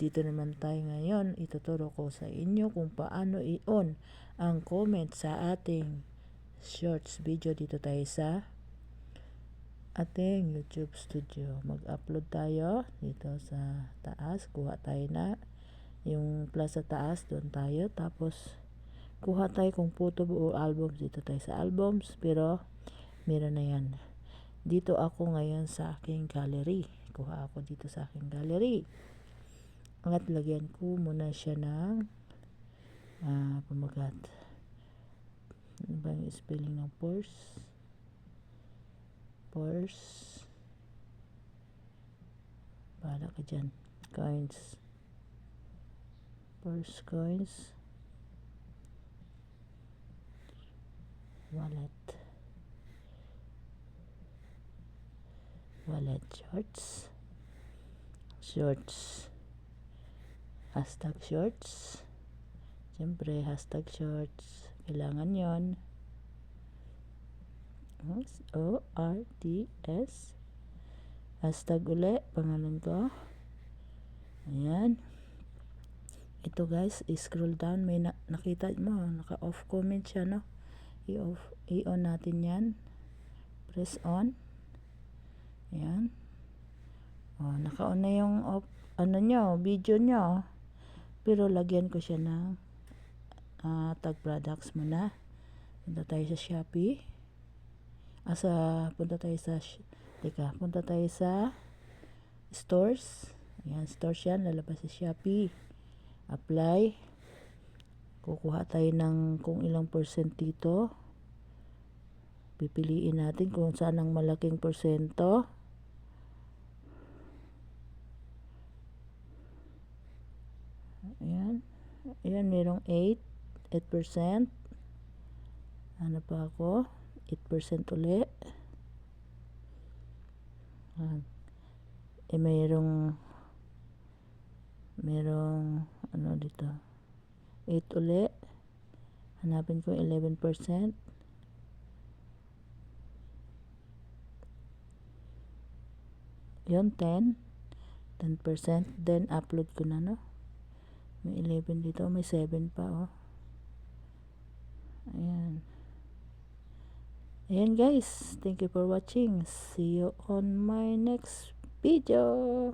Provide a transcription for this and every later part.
dito naman tayo ngayon. Ituturo ko sa inyo kung paano i-on ang comment sa ating shorts video. Dito tayo sa ating YouTube studio. Mag-upload tayo dito sa taas. Kuha tayo na yung plus sa taas. Doon tayo. Tapos kuha tayo kung photo o albums. Dito tayo sa albums. Pero meron na yan. Dito ako ngayon sa aking gallery. Kuha ako dito sa aking gallery. At lagyan ko muna siya ng uh, pamagat. Ano ba yung spelling ng pores? Pores. Bahala ka dyan. Coins. Pores coins. Wallet. Wallet shorts. Shorts hashtag shorts. Siyempre hashtag shorts. Kailangan yon O-R-T-S hashtag uli pangalan ko. Ayan. Ito guys scroll down. May na nakita mo naka off comment siya no? I-off i-on natin yan. Press on. Ayan. Oh naka on na yung off ano nyo video nyo pero lagyan ko siya ng uh, tag products muna. Punta tayo sa Shopee. Asa ah, punta tayo sa Teka, punta tayo sa stores. Ayan, stores yan. Lalabas sa Shopee. Apply. Kukuha tayo ng kung ilang percent dito. Pipiliin natin kung saan ang malaking porsyento. Ayan. Ayan, merong 8. 8%. Ano pa ako? 8% uli. Ayan. Eh, mayroong merong ano dito 8 uli hanapin ko 11% yun 10 10% then upload ko na no may 11 dito. May 7 pa, oh. Ayan. Ayan, guys. Thank you for watching. See you on my next video.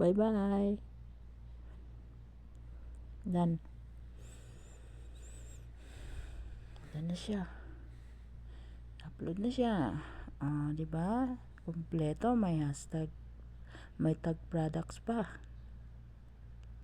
Bye-bye. Done. Done na siya. Upload na siya. Ah, uh, 'di ba? Kompleto, may hashtag, may tag products pa.